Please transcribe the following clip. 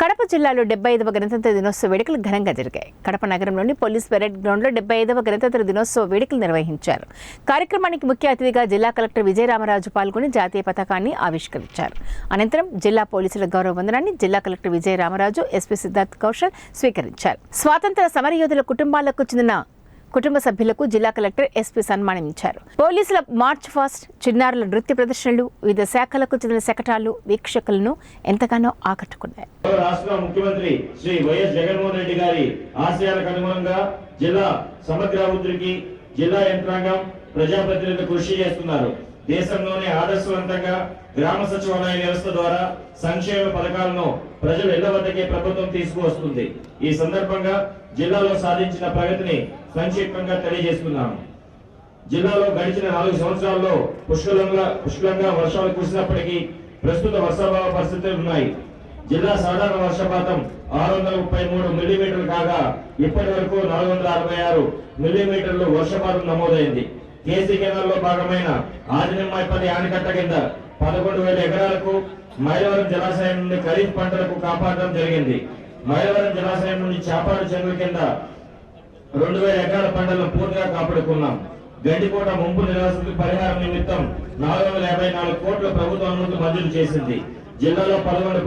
కడప జిల్లాలో డెబ్బై ఐదవ గణతంత్ర దినోత్సవ వేడుకలు ఘనంగా జరిగాయి. కడప నగరంలోని పోలీస్ పెరేడ్ గ్రౌండ్లో డెబ్బై ఐదవ గణతంత్ర దినోత్సవ వేడుకలు నిర్వహించారు. కార్యక్రమానికి ముఖ్య అతిథిగా జిల్లా కలెక్టర్ విజయరామరాజు పాల్గొని జాతీయ పతాకాన్ని ఆవిష్కరించారు. అనంతరం జిల్లా పోలీసుల గౌరవ వందనాన్ని జిల్లా కలెక్టర్ విజయరామరాజు ఎస్పీ సిద్ధార్థ్ కౌశల్ స్వీకరించారు. స్వాతంత్ర సమరయోధుల కుటుంబాలకు చెందిన కుటుంబ సభ్యులకు జిల్లా కలెక్టర్ ఎస్పీ సన్మానించారు పోలీసుల మార్చ్ ఫాస్ట్ చిన్నారుల నృత్య ప్రదర్శనలు వివిధ శాఖలకు చెందిన శకటాలు వీక్షకులను ఎంతగానో ఆకట్టుకున్నాయి. రాష్ట్ర ముఖ్యమంత్రి శ్రీ వైఎస్ జగన్మోహన్ రెడ్డి గారి ఆశయాలకు అనుగుణంగా జిల్లా సమగ్రాభివృద్ధికి జిల్లా యంత్రాంగం ప్రజాప్రతినిధులు కృషి చేస్తున్నారు. దేశంలోనే ఆదర్శవంతంగా గ్రామ సచివాలయ వ్యవస్థ ద్వారా సంక్షేమ పథకాలను ప్రజలు ఇళ్ళ వద్దకే ప్రభుత్వం తీసుకువస్తుంది. ఈ సందర్భంగా జిల్లాలో సాధించిన ప్రగతిని సంక్షిప్తంగా తెలియజేస్తున్నాము. జిల్లాలో గడిచిన నాలుగు సంవత్సరాల్లో పుష్కలంగా పుష్కలంగా వర్షాలు కురిసినప్పటికీ ప్రస్తుత వర్షాభావ పరిస్థితులు ఉన్నాయి. జిల్లా సాధారణ వర్షపాతం ఆరు వందల ముప్పై మూడు మిల్లీమీటర్లు కాగా ఇప్పటి వరకు నాలుగు వందల అరవై ఆరు మిల్లీమీటర్లు వర్షపాతం నమోదైంది. కేసీ కేంద్రంలో భాగమైన ఆదినిమ్మాయిపల్లి ఆనకట్ట కింద పదకొండు వేల ఎకరాలకు మైలవరం జలాశయం నుండి ఖరీఫ్ పంటలకు కాపాడడం జరిగింది. మైలవరం జలాశయం నుండి చాపాడు చెరువు కింద రెండు వేల ఎకరాల పంటలను పూర్తిగా కాపాడుకున్నాం. గండికోట ముంపు నివాసులకు పరిహారం నిమిత్తం నాలుగు వందల యాభై నాలుగు కోట్ల ప్రభుత్వ అనుమతులు మంజూరు చేసింది. జిల్లాలో పదకొండు